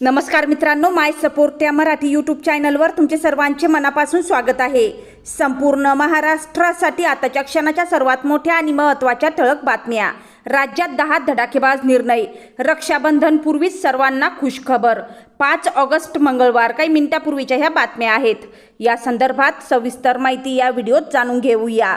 नमस्कार मित्रांनो माय सपोर्ट त्या मराठी यूट्यूब चॅनलवर तुमचे सर्वांचे मनापासून स्वागत आहे. संपूर्ण महाराष्ट्रासाठी आताच्या क्षणाच्या सर्वात मोठ्या आणि महत्त्वाच्या ठळक बातम्या. राज्यात दहा धडाकेबाज निर्णय. रक्षाबंधनपूर्वीच सर्वांना खुशखबर. पाच ऑगस्ट मंगळवार काही मिनिटापूर्वीच्या ह्या बातम्या आहेत. या संदर्भात सविस्तर माहिती या व्हिडिओत जाणून घेऊया.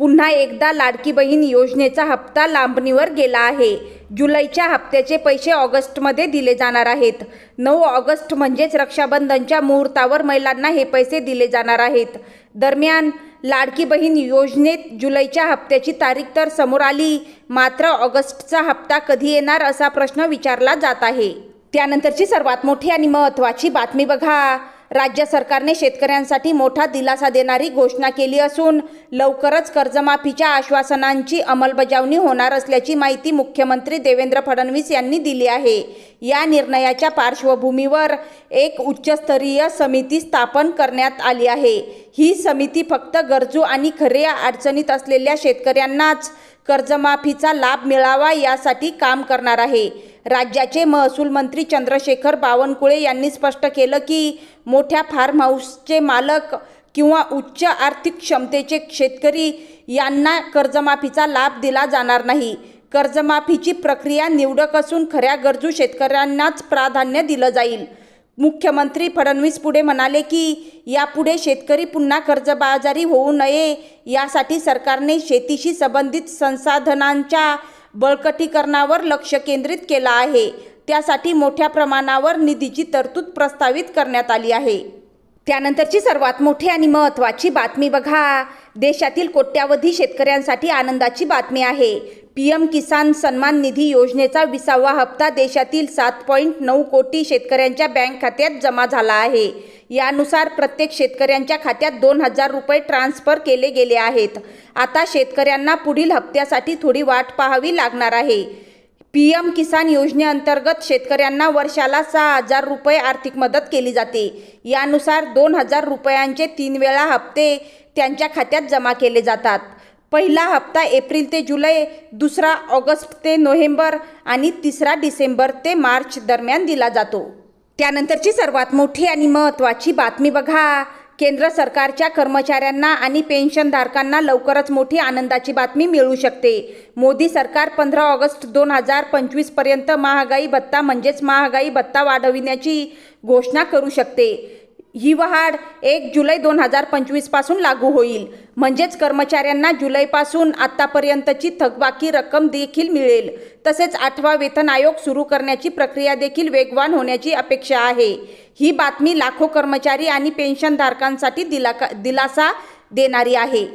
पुन्हा एकदा लाडकी बहीण योजनेचा हप्ता लांबणीवर गेला आहे. जुलैच्या हप्त्याचे पैसे ऑगस्टमध्ये दिले जाणार आहेत. नऊ ऑगस्ट म्हणजेच रक्षाबंधनच्या मुहूर्तावर महिलांना हे पैसे दिले जाणार आहेत. दरम्यान लाडकी बहीण योजनेत जुलैच्या हप्त्याची तारीख तर समोर आली मात्र ऑगस्टचा हप्ता कधी येणार असा प्रश्न विचारला जात आहे. त्यानंतरची सर्वात मोठी आणि महत्त्वाची बातमी बघा. राज्य सरकारने शेतकऱ्यांसाठी मोठा दिलासा देणारी घोषणा केली असून लवकरच कर्जमाफीच्या आश्वासनांची अंमलबजावणी होणार असल्याची माहिती मुख्यमंत्री देवेंद्र फडणवीस यांनी दिली आहे. या निर्णयाच्या पार्श्वभूमीवर एक उच्चस्तरीय समिती स्थापन करण्यात आली आहे. ही समिती फक्त गरजू आणि खऱ्या अडचणीत असलेल्या शेतकऱ्यांनाच कर्जमाफीचा लाभ मिळावा यासाठी काम करणार आहे. राज्याचे महसूल मंत्री चंद्रशेखर बावनकुळे यांनी स्पष्ट केलं की मोठ्या फार्म हाऊसचे मालक किंवा उच्च आर्थिक क्षमतेचे शेतकरी यांना कर्जमाफीचा लाभ दिला जाणार नाही. कर्जमाफीची प्रक्रिया निवडक असून खऱ्या गरजू शेतकऱ्यांनाच प्राधान्य दिलं जाईल. मुख्यमंत्री फडणवीस पुढे म्हणाले की यापुढे शेतकरी पुन्हा कर्जबाजारी होऊ नये यासाठी सरकारने शेतीशी संबंधित संसाधनांच्या बळकटीकरणावर लक्ष केंद्रित केलं आहे. त्यासाठी मोठ्या प्रमाणावर निधीची तरतूद प्रस्तावित करण्यात आली आहे. त्यानंतरची सर्वात मोठी आणि महत्त्वाची बातमी बघा. देशातील कोट्यावधी शेतकऱ्यांसाठी आनंदाची बातमी आहे. पी एम किसान सन्मान निधी योजनेचा विसावा हप्ता देशातील सात पॉईंट नऊ कोटी शेतकऱ्यांच्या बँक खात्यात जमा झाला आहे. यानुसार प्रत्येक शेतकऱ्यांच्या खात्यात दोन हजार रुपये ट्रान्स्फर केले गेले आहेत. आता शेतकऱ्यांना पुढील हप्त्यासाठी थोडी वाट पाहावी लागणार आहे. पी एम किसान योजनेअंतर्गत शेतकऱ्यांना वर्षाला सहा हजार रुपये आर्थिक मदत केली जाते. यानुसार दोन हजार रुपयांचे तीन वेळा हप्ते त्यांच्या खात्यात जमा केले जातात. पहिला हप्ता एप्रिल ते जुलै दुसरा ऑगस्ट ते नोव्हेंबर आणि तिसरा डिसेंबर ते मार्च दरम्यान दिला जातो. त्यानंतरची सर्वात मोठी आणि महत्त्वाची बातमी बघा. केंद्र सरकारच्या कर्मचाऱ्यांना आणि पेन्शनधारकांना लवकरच मोठी आनंदाची बातमी मिळू शकते. मोदी सरकार पंधरा ऑगस्ट दोन हजार पंचवीसपर्यंत महागाई भत्ता म्हणजेच महागाई भत्ता वाढविण्याची घोषणा करू शकते. ही वाढ एक जुलै दोन हजार पंचवीसपासून लागू होईल. म्हणजेच कर्मचाऱ्यांना जुलैपासून आत्तापर्यंतची थकबाकी रक्कम देखील मिळेल. तसेच आठवा वेतन आयोग सुरू करण्याची प्रक्रिया देखील वेगवान होण्याची अपेक्षा आहे. ही बातमी लाखो कर्मचारी आणि पेन्शनधारकांसाठी दिला दिलासा देणारी आहे.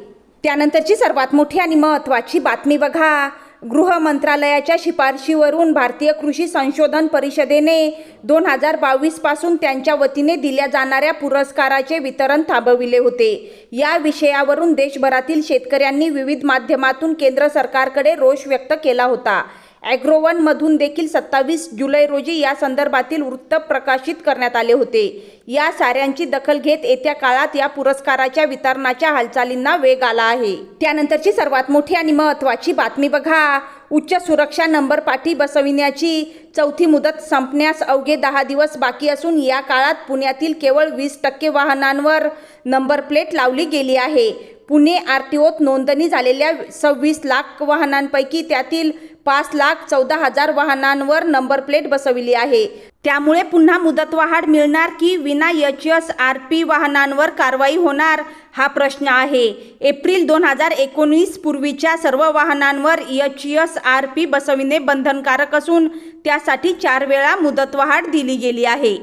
त्यानंतरची सर्वात मोठी आणि महत्त्वाची बातमी बघा. गृह मंत्रालयाच्या शिफारशीवरून भारतीय कृषी संशोधन परिषदेने दोन हजार बावीसपासून त्यांच्या वतीने दिल्या जाणाऱ्या पुरस्काराचे वितरण थांबविले होते. या विषयावरून देशभरातील शेतकऱ्यांनी विविध माध्यमातून केंद्र सरकारकडे रोष व्यक्त केला होता. ॲग्रोवनमधून देखील सत्तावीस जुलै रोजी या संदर्भातील वृत्त प्रकाशित करण्यात आले होते. या साऱ्यांची दखल घेत येत्या काळात या पुरस्काराच्या वितरणाच्या हालचालींना वेग आला आहे. त्यानंतरची सर्वात मोठी आणि महत्त्वाची बातमी बघा. उच्च सुरक्षा नंबर पाठी बसविण्याची चौथी मुदत संपण्यास अवघे दहा दिवस बाकी असून या काळात पुण्यातील केवळ वीस टक्के वाहनांवर नंबर प्लेट लावली गेली आहे. पुणे आर टी ओत नोंदणी झालेल्या सव्वीस लाख वाहनांपैकी त्यातील पाच लाख चौदा हजार वाहनांवर नंबर प्लेट बसविली आहे. त्यामुळे पुन्हा मुदतवाढ मिळणार की विना एच एस आर पी वाहनांवर कारवाई होणार हा प्रश्न आहे. एप्रिल दोन हजार एकोणीस पूर्वीच्या सर्व वाहनांवर एच एस आर पी बसविणे बंधनकारक असून त्यासाठी चार वेळा मुदतवाढ दिली गेली आहे.